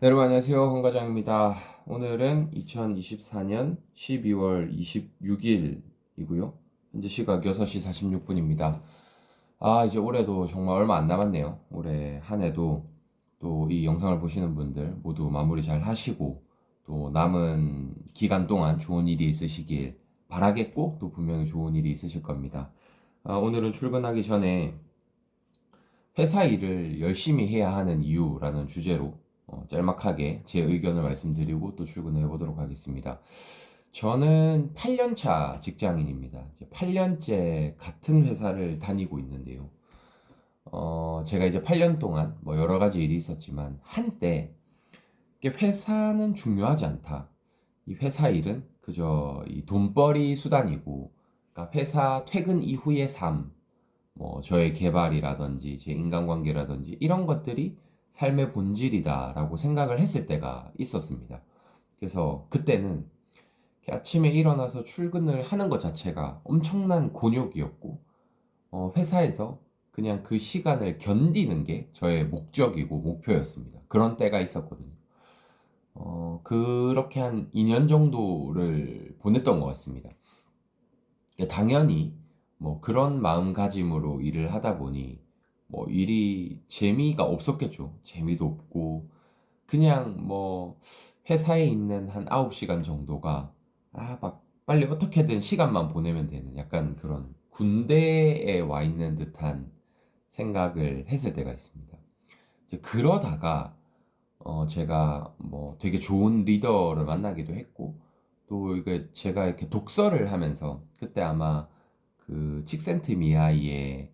네, 여러분 안녕하세요. 황 과장입니다. 오늘은 2024년 12월 26일이고요. 현재 시각 6시 46분입니다. 아, 이제 올해도 정말 얼마 안 남았네요. 올해 한 해도 또 이 영상을 보시는 분들 모두 마무리 잘 하시고 또 남은 기간 동안 좋은 일이 있으시길 바라겠고 또 분명히 좋은 일이 있으실 겁니다. 아, 오늘은 출근하기 전에 회사 일을 열심히 해야 하는 이유라는 주제로 어, 짤막하게 제 의견을 말씀드리고 또 출근을 해보도록 하겠습니다. 저는 8년차 직장인입니다. 이제 8년째 같은 회사를 다니고 있는데요. 어, 제가 이제 8년 동안 뭐 여러 가지 일이 있었지만 한때 회사는 중요하지 않다. 이 회사 일은 그저 이 돈벌이 수단이고, 그러니까 회사 퇴근 이후의 삶, 뭐 저의 개발이라든지 제 인간관계라든지 이런 것들이 삶의 본질이다라고 생각을 했을 때가 있었습니다. 그래서 그때는 아침에 일어나서 출근을 하는 것 자체가 엄청난 곤욕이었고, 어, 회사에서 그냥 그 시간을 견디는 게 저의 목적이고 목표였습니다. 그런 때가 있었거든요. 어, 그렇게 한 2년 정도를 보냈던 것 같습니다. 당연히 뭐 그런 마음가짐으로 일을 하다 보니 뭐 일이 재미가 없었겠죠. 재미도 없고 그냥 뭐 회사에 있는 한 9시간 정도가 아 막 빨리 어떻게든 시간만 보내면 되는 약간 그런 군대에 와 있는 듯한 생각을 했을 때가 있습니다. 이제 그러다가 어 제가 뭐 되게 좋은 리더를 만나기도 했고 또 이게 제가 이렇게 독서를 하면서 그때 아마 그 칙센트 미하이의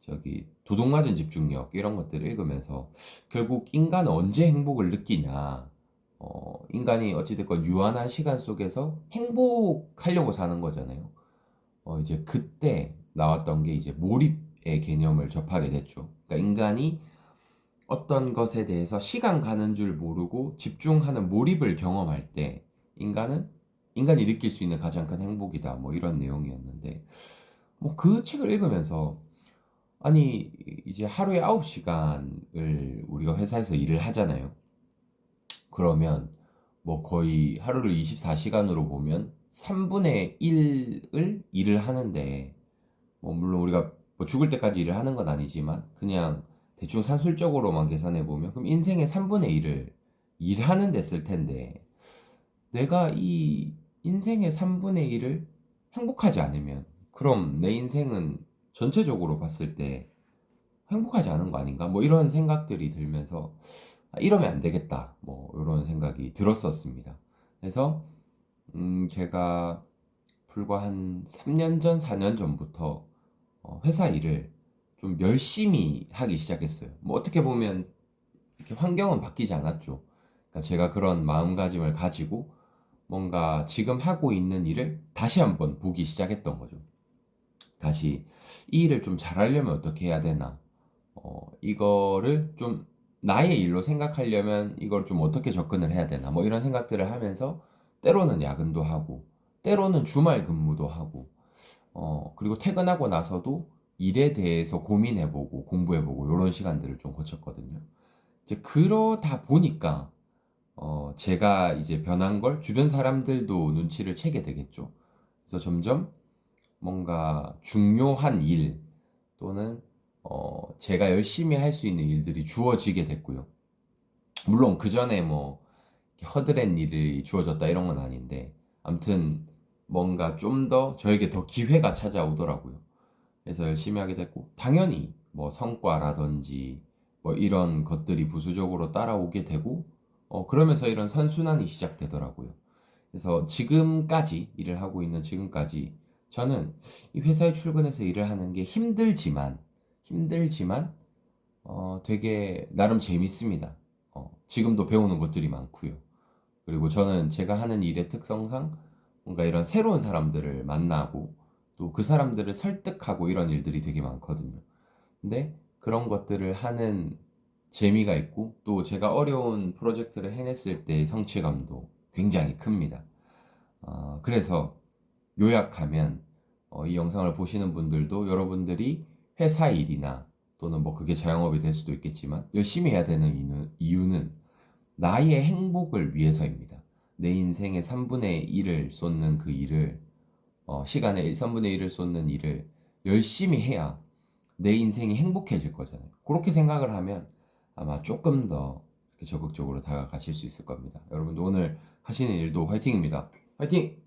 저기 도둑맞은 집중력 이런 것들을 읽으면서 결국 인간은 언제 행복을 느끼냐 어, 인간이 어찌됐건 유한한 시간 속에서 행복하려고 사는 거잖아요. 어, 이제 그때 나왔던 게 이제 몰입의 개념을 접하게 됐죠. 그러니까 인간이 어떤 것에 대해서 시간 가는 줄 모르고 집중하는 몰입을 경험할 때 인간은 인간이 느낄 수 있는 가장 큰 행복이다. 뭐 이런 내용이었는데 뭐 그 책을 읽으면서 아니 이제 하루에 9시간을 우리가 회사에서 일을 하잖아요. 그러면 뭐 거의 하루를 24시간으로 보면 3분의 1을 일을 하는데 뭐 물론 우리가 뭐 죽을 때까지 일을 하는 건 아니지만 그냥 대충 산술적으로만 계산해 보면 그럼 인생의 3분의 1을 일하는 데 쓸 텐데 내가 이 인생의 3분의 1을 행복하지 않으면 그럼 내 인생은 전체적으로 봤을 때 행복하지 않은 거 아닌가? 뭐 이런 생각들이 들면서 아, 이러면 안 되겠다. 뭐 이런 생각이 들었었습니다. 그래서 음 제가 불과 한 3년 전, 4년 전부터 어, 회사 일을 좀 열심히 하기 시작했어요. 뭐 어떻게 보면 이렇게 환경은 바뀌지 않았죠. 그러니까 제가 그런 마음가짐을 가지고 뭔가 지금 하고 있는 일을 다시 한번 보기 시작했던 거죠. 다시 이 일을 좀 잘하려면 어떻게 해야 되나? 어, 이거를 좀 나의 일로 생각하려면 이걸 좀 어떻게 접근을 해야 되나? 뭐 이런 생각들을 하면서 때로는 야근도 하고, 때로는 주말 근무도 하고, 어, 그리고 퇴근하고 나서도 일에 대해서 고민해보고 공부해보고 이런 시간들을 좀 거쳤거든요. 이제 그러다 보니까 어, 제가 이제 변한 걸 주변 사람들도 눈치를 채게 되겠죠. 그래서 점점 뭔가 중요한 일 또는 어, 제가 열심히 할 수 있는 일들이 주어지게 됐고요. 물론 그 전에 뭐 허드렛 일이 주어졌다 이런 건 아닌데 아무튼 뭔가 좀 더 저에게 더 기회가 찾아오더라고요. 그래서 열심히 하게 됐고 당연히 뭐 성과라든지 뭐 이런 것들이 부수적으로 따라오게 되고 어, 그러면서 이런 선순환이 시작되더라고요. 그래서 지금까지 일을 하고 있는 지금까지 저는 이 회사에 출근해서 일을 하는 게 힘들지만 힘들지만 어, 되게 나름 재밌습니다. 어, 지금도 배우는 것들이 많고요. 그리고 저는 제가 하는 일의 특성상 뭔가 이런 새로운 사람들을 만나고 또 그 사람들을 설득하고 이런 일들이 되게 많거든요. 근데 그런 것들을 하는 재미가 있고 또 제가 어려운 프로젝트를 해냈을 때 성취감도 굉장히 큽니다. 어, 그래서 요약하면 어, 이 영상을 보시는 분들도 여러분들이 회사 일이나 또는 뭐 그게 자영업이 될 수도 있겠지만 열심히 해야 되는 이유는 나의 행복을 위해서입니다. 내 인생의 3분의 1을 쏟는 그 일을 어, 시간의 3분의 1을 쏟는 일을 열심히 해야 내 인생이 행복해질 거잖아요. 그렇게 생각을 하면 아마 조금 더 적극적으로 다가가실 수 있을 겁니다. 여러분도 오늘 하시는 일도 화이팅입니다. 화이팅!